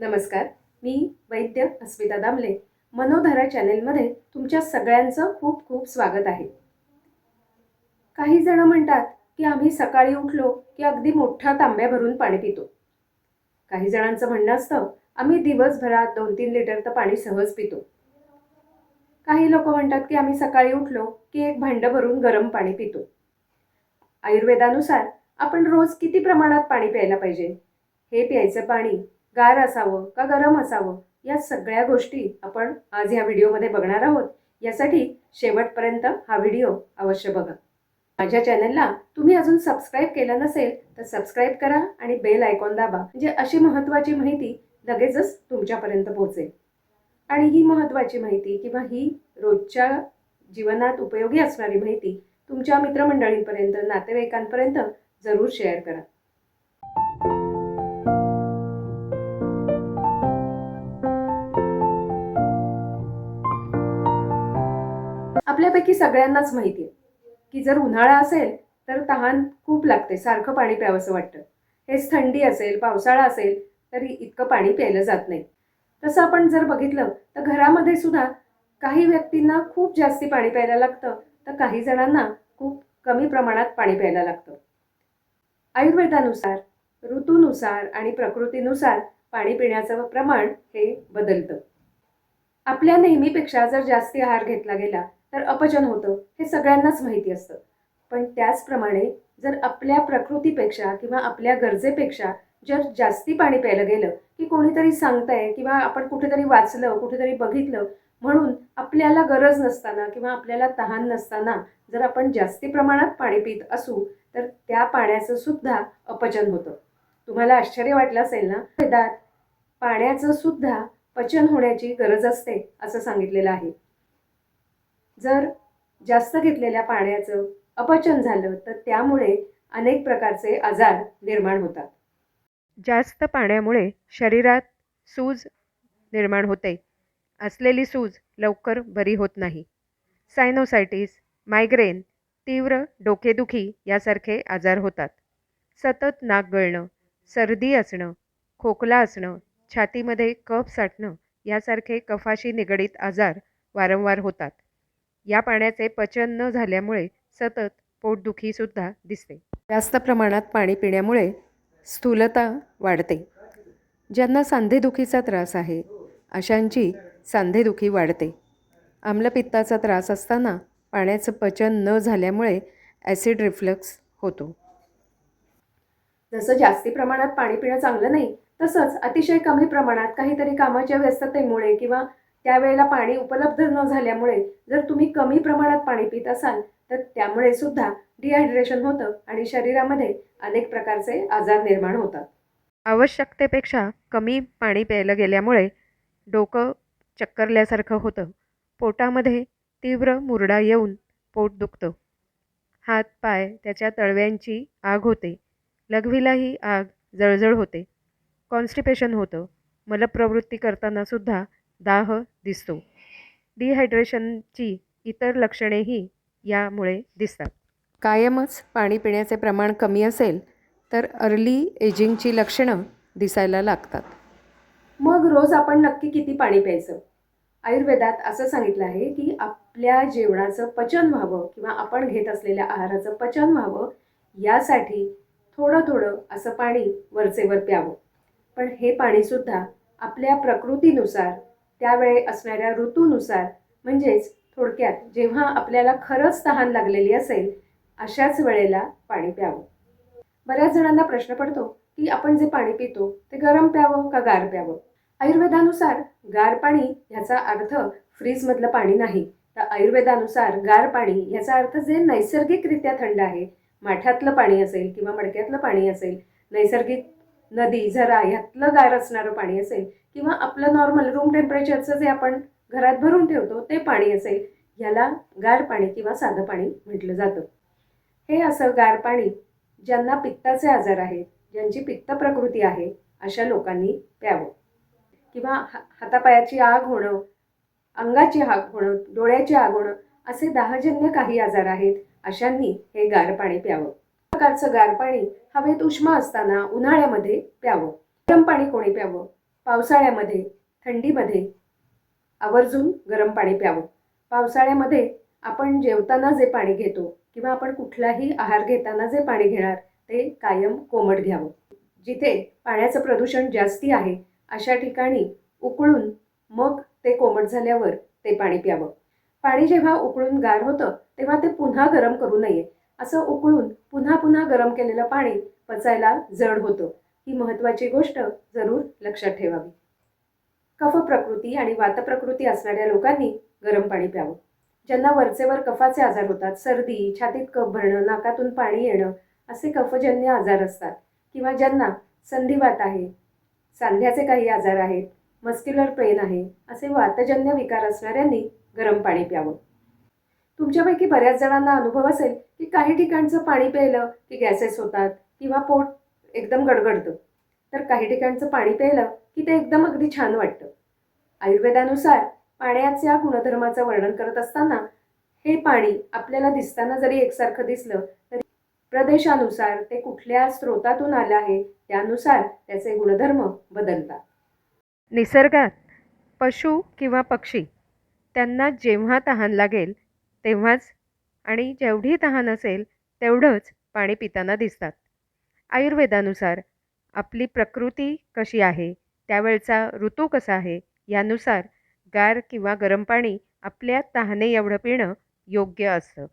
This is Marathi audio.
नमस्कार मी वैद्य अस्मिता दामले मनोधारा चॅनेलमध्ये तुमच्या सगळ्यांचं खूप खूप स्वागत आहे. काही जण म्हणतात की आम्ही सकाळी उठलो की अगदी मोठ्या तांब्या भरून पाणी पितो. काही जणांचं म्हणणं असतं आम्ही दिवसभरात दोन तीन लिटर तर पाणी सहज पितो. काही लोक म्हणतात की आम्ही सकाळी उठलो की एक भांडं भरून गरम पाणी पितो. आयुर्वेदानुसार आपण रोज किती प्रमाणात पाणी प्यायला पाहिजे? हे प्यायचं पाणी गार असावं का गरम असावं या सगळ्या गोष्टी आपण आज ह्या व्हिडिओमध्ये बघणार आहोत. यासाठी शेवटपर्यंत हा व्हिडिओ अवश्य बघा. माझ्या चॅनलला तुम्ही अजून सबस्क्राईब केलं नसेल तर सबस्क्राईब करा आणि बेल आयकॉन दाबा म्हणजे अशी महत्त्वाची माहिती लगेचच तुमच्यापर्यंत पोहोचेल. आणि ही महत्त्वाची माहिती किंवा ही रोजच्या जीवनात उपयोगी असणारी माहिती तुमच्या मित्रमंडळींपर्यंत नातेवाईकांपर्यंत जरूर शेअर करा. आपल्यापैकी सगळ्यांनाच माहिती आहे की जर उन्हाळा असेल तर तहान खूप लागते. सारखं पाणी प्यावंसं वाटतं. हेच थंडी असेल पावसाळा असेल तरी इतकं पाणी प्यायलं जात नाही. तसं आपण जर बघितलं तर घरामध्ये सुद्धा काही व्यक्तींना खूप जास्ती पाणी प्यायला लागतं तर काही जणांना खूप कमी प्रमाणात पाणी प्यायला लागतं. आयुर्वेदानुसार ऋतूनुसार आणि प्रकृतीनुसार पाणी पिण्याचं प्रमाण हे बदलतं. आपल्या नेहमीपेक्षा जर जास्ती आहार घेतला गेला तर अपचन होतं हे सगळ्यांनाच माहिती असतं. पण त्याचप्रमाणे जर आपल्या प्रकृतीपेक्षा किंवा आपल्या गरजेपेक्षा जर जास्ती पाणी प्यायलं गेलं की कोणीतरी सांगताय किंवा आपण कुठेतरी वाचलं कुठेतरी बघितलं म्हणून आपल्याला गरज नसताना किंवा आपल्याला तहान नसताना जर आपण जास्ती प्रमाणात पाणी पित असू तर त्या पाण्याचं सुद्धा अपचन होतं. तुम्हाला आश्चर्य वाटलं असेल ना? वेदात पाण्याचं सुद्धा पचन होण्याची गरज असते असं सांगितलेलं आहे. जर जास्त घेतलेल्या पाण्याचं अपचन झालं तर त्यामुळे अनेक प्रकारचे आजार निर्माण होतात. जास्त पाण्यामुळे शरीरात सूज निर्माण होते. असलेली सूज लवकर बरी होत नाही. सायनोसायटिस मायग्रेन तीव्र डोकेदुखी यासारखे आजार होतात. सतत नाक गळणं सर्दी असणं खोकला असणं छातीमध्ये कफ साठणं यासारखे कफाशी निगडीत आजार वारंवार होतात. या पाण्याचे पचन न झाल्यामुळे सतत पोटदुखीसुद्धा दिसते. जास्त प्रमाणात पाणी पिण्यामुळे स्थूलता वाढते. ज्यांना सांधेदुखीचा त्रास आहे अशांची सांधेदुखी वाढते. आम्लपित्ताचा त्रास असताना पाण्याचं पचन न झाल्यामुळे ॲसिड रिफ्लक्स होतो. जसं जास्ती प्रमाणात पाणी पिणं चांगलं नाही तसंच अतिशय कमी प्रमाणात काहीतरी कामाच्या व्यस्ततेमुळे किंवा त्यावेळेला पाणी उपलब्ध न झाल्यामुळे जर तुम्ही कमी प्रमाणात पाणी पित असाल तर त्यामुळे सुद्धा डिहायड्रेशन होतं आणि शरीरामध्ये अनेक प्रकारचे आजार निर्माण होतात. आवश्यकतेपेक्षा कमी पाणी प्यायलं गेल्यामुळे डोकं चक्करल्यासारखं होतं. पोटामध्ये तीव्र मुरडा येऊन पोट दुखतं. हात पाय त्याच्या तळव्यांची आग होते. लघवीलाही आग जळजळ होते. कॉन्स्टिपेशन होतं. मलप्रवृत्ती करतानासुद्धा दाह दिसतो. डिहायड्रेशनची इतर लक्षणेही यामुळे दिसतात. कायमच पाणी पिण्याचे प्रमाण कमी असेल तर अर्ली एजिंगची लक्षणं दिसायला लागतात. मग रोज आपण नक्की किती पाणी प्यायचं? आयुर्वेदात असं सांगितलं आहे की आपल्या जेवणाचं पचन व्हावं किंवा आपण घेत असलेल्या आहाराचं पचन व्हावं यासाठी थोडं थोडं असं पाणी वरचेवर प्यावं. पण हे पाणीसुद्धा आपल्या प्रकृतीनुसार त्यावेळी असणाऱ्या ऋतूनुसार म्हणजेच थोडक्यात जेव्हा आपल्याला खरंच तहान लागलेली असेल अशाच वेळेला पाणी प्यावं. बऱ्याच जणांना प्रश्न पडतो की आपण जे पाणी पितो ते गरम प्यावं का गार प्यावं? आयुर्वेदानुसार गार पाणी ह्याचा अर्थ फ्रीजमधलं पाणी नाही. तर आयुर्वेदानुसार गार पाणी ह्याचा अर्थ जे नैसर्गिकरित्या थंड आहे माठातलं पाणी असेल किंवा मडक्यातलं पाणी असेल नैसर्गिक नदी झरा ह्यातलं गार असणारं पाणी असेल किंवा आपलं नॉर्मल रूम टेम्परेचरचं जे आपण घरात भरून ठेवतो ते पाणी असेल ह्याला गार पाणी किंवा साधं पाणी म्हटलं जातं. हे असं गार पाणी ज्यांना पित्ताचे आजार आहेत ज्यांची पित्त प्रकृती आहे अशा लोकांनी प्यावं. किंवा हा हातापायाची आग होणं अंगाची आग होणं डोळ्याची आग होणं असे दाहजन्य काही आजार आहेत अशांनी हे गार पाणी प्यावं. प्रकारचं गार पाणी हवेत उष्मा असताना उन्हाळ्यामध्ये प्यावं. गरम पाणी कोणी प्यावं? पावसाळ्यामध्ये थंडीमध्ये आवर्जून गरम पाणी प्यावं. पावसाळ्यामध्ये आपण जेवताना जे पाणी घेतो किंवा आपण कुठलाही आहार घेताना जे पाणी घेणार ते कायम कोमट घ्यावं. जिथे पाण्याचं प्रदूषण जास्ती आहे अशा ठिकाणी उकळून मग ते कोमट झाल्यावर ते पाणी प्यावं. पाणी जेव्हा उकळून गार होतं तेव्हा ते पुन्हा गरम करू नये. असं उकळून पुन्हा पुन्हा गरम केलेलं पाणी पचायला जड होतं. ही महत्त्वाची गोष्ट जरूर लक्षात ठेवावी. कफ प्रकृती आणि वात प्रकृती असणाऱ्या लोकांनी गरम पाणी प्यावं. ज्यांना वरचेवर कफाचे आजार होतात सर्दी छातीत कफ भरणं नाकातून पाणी येणं असे कफजन्य आजार असतात. किंवा ज्यांना संधिवात आहे सांध्याचे काही आजार आहेत मस्क्युलर पेन आहे असे वातजन्य विकार असणाऱ्यांनी गरम पाणी प्यावं. तुमच्यापैकी बऱ्याच जणांना अनुभव असेल की काही ठिकाणचं पाणी प्यायलं की गॅसेस होतात किंवा पोट एकदम गडगडतं. तर काही ठिकाणचं पाणी प्यायलं की ते एकदम अगदी छान वाटतं. आयुर्वेदानुसार पाण्याच्या गुणधर्माचं वर्णन करत असताना हे पाणी आपल्याला दिसताना जरी एकसारखं दिसलं तरी प्रदेशानुसार ते कुठल्या स्रोतातून आलं आहे त्यानुसार त्याचे गुणधर्म बदलतात. निसर्गात पशु किंवा पक्षी त्यांना जेव्हा तहान लागेल तेव्हाच आणि जेवढी तहान असेल तेवढंच पाणी पिताना दिसतात. आयुर्वेदानुसार आपली प्रकृती कशी आहे त्यावेळचा ऋतू कसा आहे यानुसार गार किंवा गरम पाणी आपल्या तहाने एवढं पिणं योग्य असतं.